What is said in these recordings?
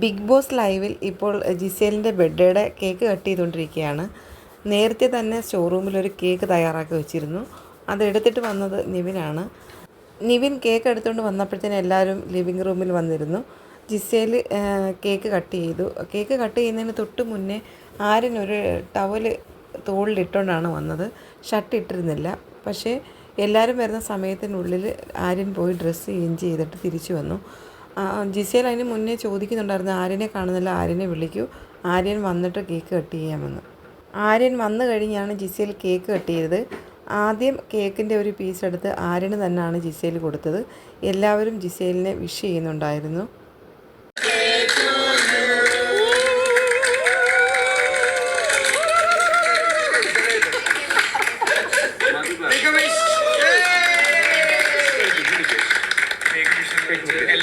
Big boss ലൈവിൽ ഇപ്പോൾ ജിസേലിന്റെ ബർത്ത്ഡേയുടെ cake cut ചെയ്തുകൊണ്ടിരിക്കുകയാണ്. നേരത്തെ തന്നെ ഷോറൂമിൽ ഒരു കേക്ക് തയ്യാറാക്കി വെച്ചിരുന്നു. അത് എടുത്തിട്ട് വന്നത് നിവിനാണ്. നിവിൻ കേക്ക് എടുത്തുകൊണ്ട് വന്നപ്പോഴത്തേന് എല്ലാവരും ലിവിങ് റൂമിൽ വന്നിരുന്നു. ജിസേൽ കേക്ക് കട്ട് ചെയ്തു. കേക്ക് കട്ട് ചെയ്യുന്നതിന് തൊട്ട് മുന്നേ ആര്യൻ ഒരു ടവൽ തോളിലിട്ടുകൊണ്ടാണ് വന്നത്. ഷർട്ട് ഇട്ടിരുന്നില്ല. പക്ഷേ എല്ലാവരും വരുന്ന സമയത്തിനുള്ളിൽ ആര്യൻ പോയി ഡ്രസ്സ് ചേഞ്ച് ചെയ്തിട്ട് തിരിച്ചു വന്നു. ജിസേൽ അതിന് മുന്നേ ചോദിക്കുന്നുണ്ടായിരുന്നു ആര്യനെ കാണുന്നില്ല ആര്യനെ വിളിക്കൂ. ആര്യൻ വന്നിട്ട് കേക്ക് കട്ട് ചെയ്യാമെന്ന് ആര്യൻ വന്നു കഴിഞ്ഞാണ് ജിസേൽ കേക്ക് കട്ട് ചെയ്തത്. ആദ്യം കേക്കിന്റെ ഒരു പീസ് എടുത്ത് ആര്യന് തന്നെയാണ് ജിസേൽ കൊടുത്തത്. എല്ലാവരും ജിസേലിനെ വിഷ് ചെയ്യുന്നുണ്ടായിരുന്നു.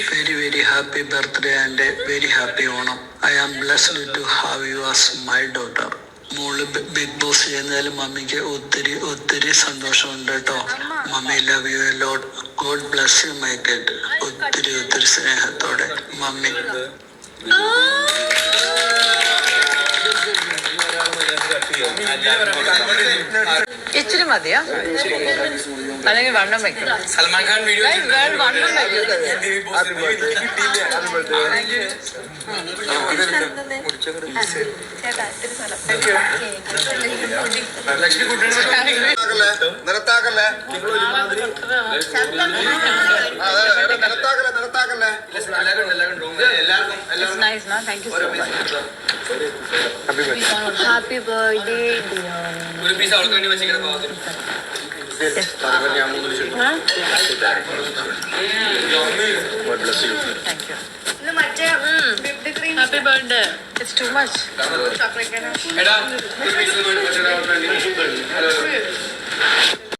very happy birthday and a very happy Onam. I am blessed to have you as my daughter. മോൾ ബിഗ് ബോസ് ചെയ്യുന്നതിൽ മമ്മിക്ക് ഒത്തിരി ഒത്തിരി സന്തോഷമുണ്ട് കേട്ടോ mummy love you a lot God bless you my ഗെഡ് ഒത്തിരി ഒത്തിരി സ്നേഹത്തോടെ മമ്മി ഇച്ചിരി മതിയോ? അല്ലെങ്കിൽ വണ്ണം വെക്കും സൽമാൻ ഖാൻ വീഡിയോ വണ്ണം നിരത്താക്കല്ലേ? എല്ലാവരും എല്ലാവരും എല്ലാവർക്കും എല്ലാവർക്കും നൈസ് നാ thank you so much Happy birthday, dear. ഒരു പീസ് അവൾക്ക് വേണ്ടി വെച്ചിരിക്കുന്ന ഭാഗത്തിന് happy birthday it's too much എടാ ഒരു പീസ് അവൾക്ക് വേണ്ടി.